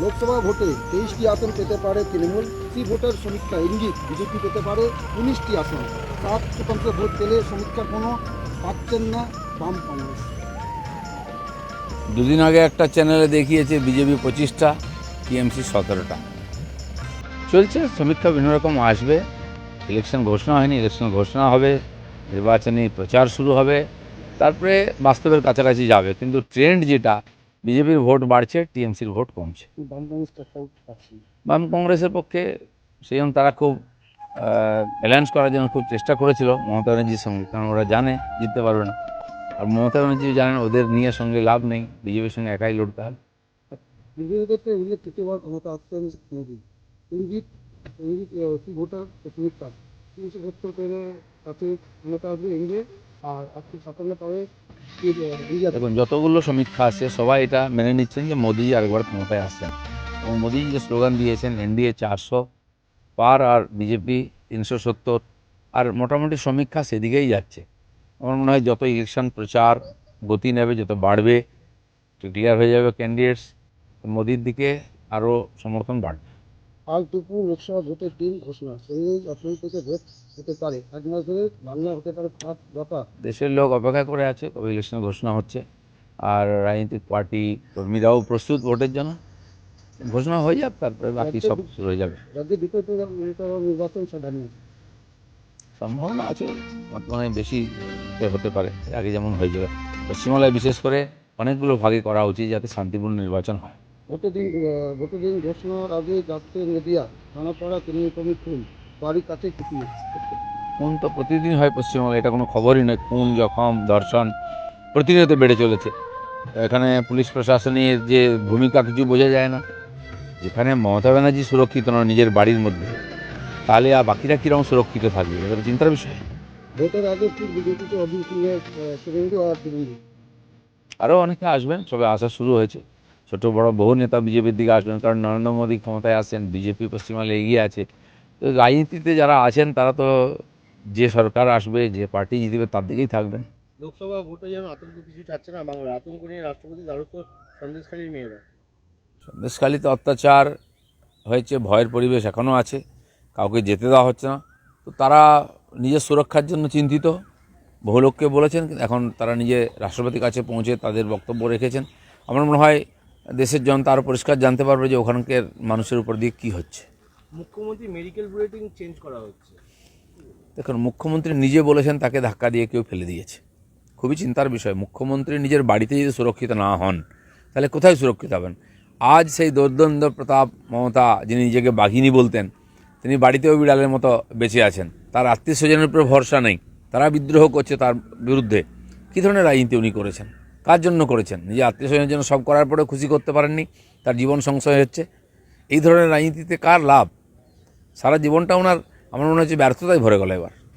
লোকসভা ভোটে তেইশটি আসন পেতে পারে তৃণমূল, সি ভোটের সমীক্ষা ইঙ্গিত বিজেপি পেতে পারে উনিশটি আসন। সাত শতাংশ ভোট পেলে সমীক্ষা কোনো পাচ্ছেন না বাম কংগ্রেস। দুদিন আগে একটা চ্যানেলে দেখিয়েছে বিজেপি পঁচিশটা, টিএমসি সতেরোটা। চলছে, সমীক্ষা বিভিন্ন রকম আসবে। ইলেকশন ঘোষণা হয়নি, ইলেকশন ঘোষণা হবে, নির্বাচনী প্রচার শুরু হবে, তারপরে বাস্তবের কাছাকাছি যাবে। কিন্তু ট্রেন্ড যেটা বিজেপির ভোট বাড়ছে টিএমসির ভোট কমছে। বাম কংগ্রেস কংগ্রেসের পক্ষে সেই জন্য তারা খুব ব্যালেন্স করার জন্য খুব চেষ্টা করেছিল মমতা ব্যানার্জির সঙ্গে কারণ ওরা জানে জিততে পারবে না। আর মমতা ব্যানার্জি জানেন ওদের নিয়ে সঙ্গে লাভ নেই বিজেপির সঙ্গে একাই লড়তে হবে ভোটার? ক্ষমতা আসবে এনডিএ দেখুন, যতগুলো সমীক্ষা আছে, সবাই এটা মেনে নিচ্ছেন যে মোদি আরেকবার ক্ষমতায় আসছেন। এবং মোদি যে স্লোগান দিয়েছেন, এনডিএ চারশো, পার আর বিজেপি তিনশো সত্তর আর মোটামুটি সমীক্ষা সেদিকেই যাচ্ছে। আমার মনে হয় যত ইলেকশন প্রচার গতি নেবে, যত বাড়বে ক্লিয়ার হয়ে যাবে ক্যান্ডিডেটস মোদির দিকে আরও সমর্থন বাড়বে। আজ দুপুর লোকসভা ভোটের দিন ঘোষণা। চল্লিশ এপ্রিল থেকে ভোট হতে পারে। এক মাস ধরে বাংলা হতে পারে দফা দেশের লোক অপেক্ষা করে আছে কবে ইলেকশন ঘোষণা হচ্ছে। আর রাজনৈতিক পার্টি কর্মীরাও প্রস্তুত ভোটের জন্য। ঘোষণা হয়ে যাক তারপরে বাকি সব শুরু হয়ে যাবে। রাজ্যে বিকল্প নির্বাচন সাধারণ সম্ভাবনা আছে বর্তমানে বেশি হতে পারে। আগে যেমন হয়ে যাবে পশ্চিমবাংলায় বিশেষ করে অনেকগুলো ভাগে করা উচিত যাতে শান্তিপূর্ণ নির্বাচন হয়। ভোটের দিন আহ, ভোটের দিন ঘোষণার আগে যাচ্ছে নদিয়া থানাপাড়া তৃণমূল খুন বাড়ির কাছে কুপিয়ে। খুন তো প্রতিদিন হয় পশ্চিমবঙ্গে এটা কোনো খবরই নয় খুন জখম দর্শন প্রতিনিয়ত বেড়ে চলেছে। এখানে পুলিশ প্রশাসনের যে ভূমিকা কিছু বোঝা যায় না। যেখানে মমতা ব্যানার্জি সুরক্ষিত নয় নিজের বাড়ির মধ্যে তাহলে আর বাকিরা কীরকম সুরক্ষিত থাকবে? এটা চিন্তার বিষয়। ভোটের আগে বিজেপিতে অভিযোগ আরও অনেকে আসবেন সবে আসা শুরু হয়েছে। ছোট বড় বহু নেতা বিজেপির দিকে আসবেন কারণ নরেন্দ্র মোদী ক্ষমতায় আসছেন বিজেপি পশ্চিমবাংলায় এগিয়ে আছে। তো রাজনীতিতে যারা আছেন তারা তো যে সরকার আসবে যে পার্টি জিতবে তার দিকেই থাকবেন। লোকসভা ভোটে যেন আতঙ্ক কিছু চাচ্ছে না বাংলা আতঙ্ক নিয়ে রাষ্ট্রপতি দ্বারস্থ সন্দেশখালীর মেয়েরা। সন্দেশখালিতে অত্যাচার হয়েছে ভয়ের পরিবেশ এখনও আছে কাউকে যেতে দেওয়া হচ্ছে না। তো তারা নিজের সুরক্ষার জন্য চিন্তিত। বহু লোককে বলেছেন এখন তারা নিজে রাষ্ট্রপতির কাছে পৌঁছে তাদের বক্তব্য রেখেছেন। আমার মনে হয় দেশের জনতা আরও পরিষ্কার জানতে পারবে যে ওখানকার মানুষের উপর দিয়ে কী হচ্ছে। মুখ্যমন্ত্রী মেডিকেল বুলেটিন চেঞ্জ করা হচ্ছে। দেখুন মুখ্যমন্ত্রী নিজে বলেছেন তাকে ধাক্কা দিয়ে কেউ ফেলে দিয়েছে। খুবই চিন্তার বিষয়। মুখ্যমন্ত্রী নিজের বাড়িতে যদি সুরক্ষিত না হন তাহলে কোথায় সুরক্ষিত হবেন? আজ সেই দৌর্দণ্ড প্রতাপ মমতা যিনি নিজেকে বাঘিনী বলতেন তিনি বাড়িতেও বিড়ালের মতো বেঁচে আছেন। তার আত্মীয় স্বজনের উপরে ভরসা নেই। তারা বিদ্রোহ করছে তার বিরুদ্ধে। কী ধরনের রাজনীতি উনি করেছেন? কার জন্য করেছেন? নিজের আত্মীয় স্বজনের জন্য সব করার পরেও খুশি করতে পারেননি, তার জীবন সংশয় হচ্ছে। এই ধরনের রাজনীতিতে কার লাভ? সারা জীবনটা ওনার, আমার মনে হচ্ছে ব্যর্থতায় ভরে গেল এবার।